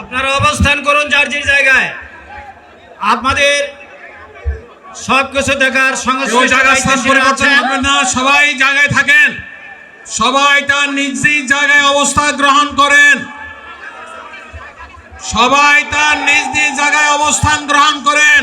আপনারা অবস্থান করুন যার যে জায়গায়। আপনাদের সব কিছু দেখার সঙ্গে না সবাই জায়গায় থাকেন। সবাই তার নিজ নিজ জায়গায় অবস্থা গ্রহণ করেন। সবাই তার নিজ নিজ জায়গায় অবস্থান গ্রহণ করেন।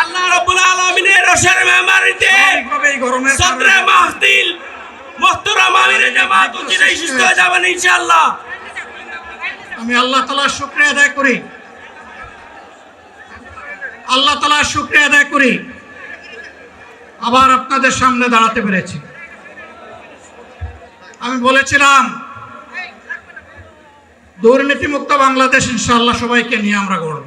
আল্লাহ রাব্বুল আলামিনের এই গরমের সদরে মাহফিল মোহতরম আমিরে জামাত উচিরাই সুস্থ হয়ে যাবেন ইনশাআল্লাহ। আমি আল্লাহ তালার শুক্রিয়া আদায় করি। আল্লাহ তালার শুক্রিয়া আদায় করি। আবার আপনাদের সামনে দাঁড়াতে পেরেছি। আমি বলেছিলাম দুর্নীতিমুক্ত বাংলাদেশ ইনশাআল্লাহ সবাইকে নিয়ে আমরা গড়ব।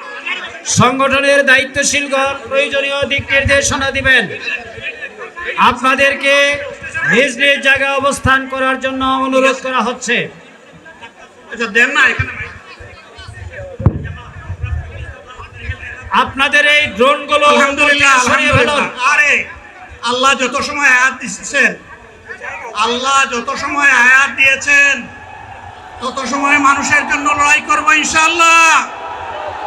সংগঠনের দায়িত্বশীলগণ প্রয়োজনীয় দিক নির্দেশনা দিবেন। আপনাদেরকে নিজ নিজ জায়গায় অবস্থান করার জন্য অনুরোধ করা হচ্ছে। আচ্ছা আপনাদের এই ফেলুন আলহামদুলিল্লাহ আরে আল্লাহ যত সময় আয়াত দিচ্ছেন আল্লাহ যত সময় আয়াত দিয়েছেন তত সময় মানুষের জন্য লড়াই করব ইনশাআল্লাহ।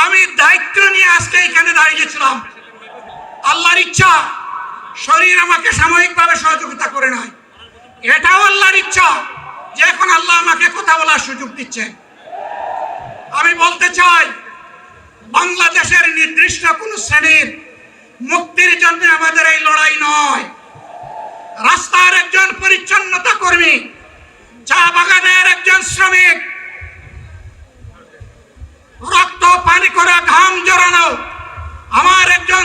আমি দায়িত্ব নিয়ে আজকে এখানে দাঁড়িয়েছিলাম আল্লাহর ইচ্ছা, শরীর আমাকে সাময়িকভাবে সহযোগিতা করে নাই। এটাও আল্লাহর ইচ্ছা যে এখন আল্লাহ আমাকে কথা বলার সুযোগ দিচ্ছে আমি বলতে চাই, বাংলাদেশের নির্দিষ্ট কোন শ্রেণির মুক্তির জন্য আমাদের এই লড়াই নয়। রাস্তার একজন পরিচ্ছন্নতা কর্মী, চা বাগানের একজন শ্রমিক, রক্ত পানি করে ঘাম জড়ানো আমার একজন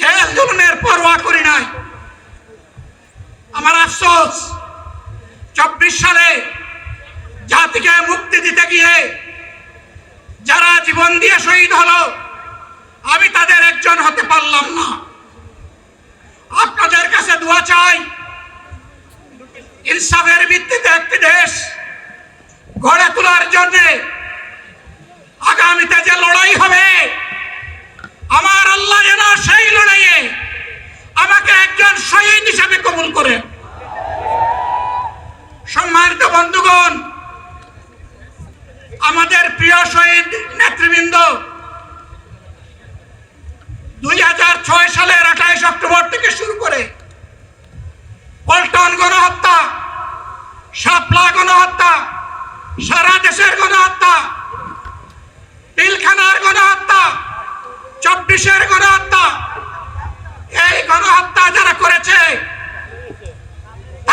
জেল জুলুমের পরোয়া করি নাই। আমার আফসোস, চব্বিশ সালে জাতিকে মুক্তি দিতে গিয়ে যারা জীবন দিয়ে শহীদ হলো, আমি তাদের একজন হতে পারলাম না। আপনাদের কাছে দোয়া চাই, ইনসাফের ভিত্তিতে একটি দেশ গড়ে তোলার জন্য আগামীতে যে লড়াই হবে, আমার আল্লাহ যেন সেই লড়াইয়ে আমাকে একজন শহীদ কবুল করে। সম্মানিত বন্ধুগণ, আমাদের প্রিয় শহীদ নেতৃবৃন্দ, দুই হাজার ছয় সালের আঠাইশ অক্টোবর থেকে শুরু করে পল্টন গণহত্যা, শাপলা গণহত্যা, সারা দেশের গণহত্যা পিলখানার গণহত্যা, চব্বিশের গণহত্যা, এই গণহত্যা যারা করেছে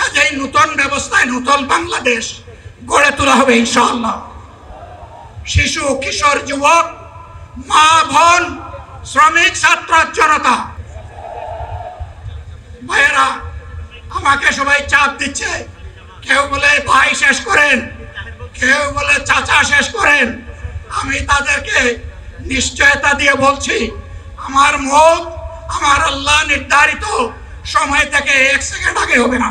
কাজেই নতুন ব্যবস্থায় নতুন বাংলাদেশ গড়ে তোলা হবে ইনশাআল্লাহ। শিশু, কিশোর, যুবক, মা, বোন, শ্রমিক, ছাত্র, জনতা। ভাইয়েরা, আমাকে সবাই চাপ দিচ্ছে। কেউ বলে ভাই শেষ করেন, কেউ বলে চাচা শেষ করেন। আমি তাদেরকে নিশ্চয়তা দিয়ে বলছি, আমার মত, আমার আল্লাহ নির্ধারিত সময় থেকে এক সেকেন্ড আগে হবে না।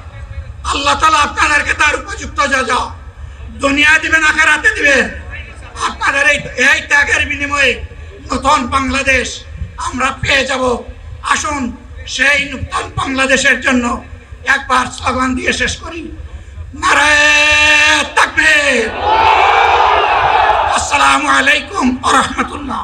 আল্লাহ তালা আপনাদেরকে তার উপযুক্ত যা দুনিয়া দিবেন, আখেরাতে দিবেন। আপনাদের এই এই ত্যাগের বিনিময়ে নতুন বাংলাদেশ আমরা পেয়ে যাব। আসুন সেই নতুন বাংলাদেশের জন্য একবার স্লোগান দিয়ে শেষ করি। নারায়ণ তাকবীর। আসসালামু আলাইকুম রহমতুল্লাহ।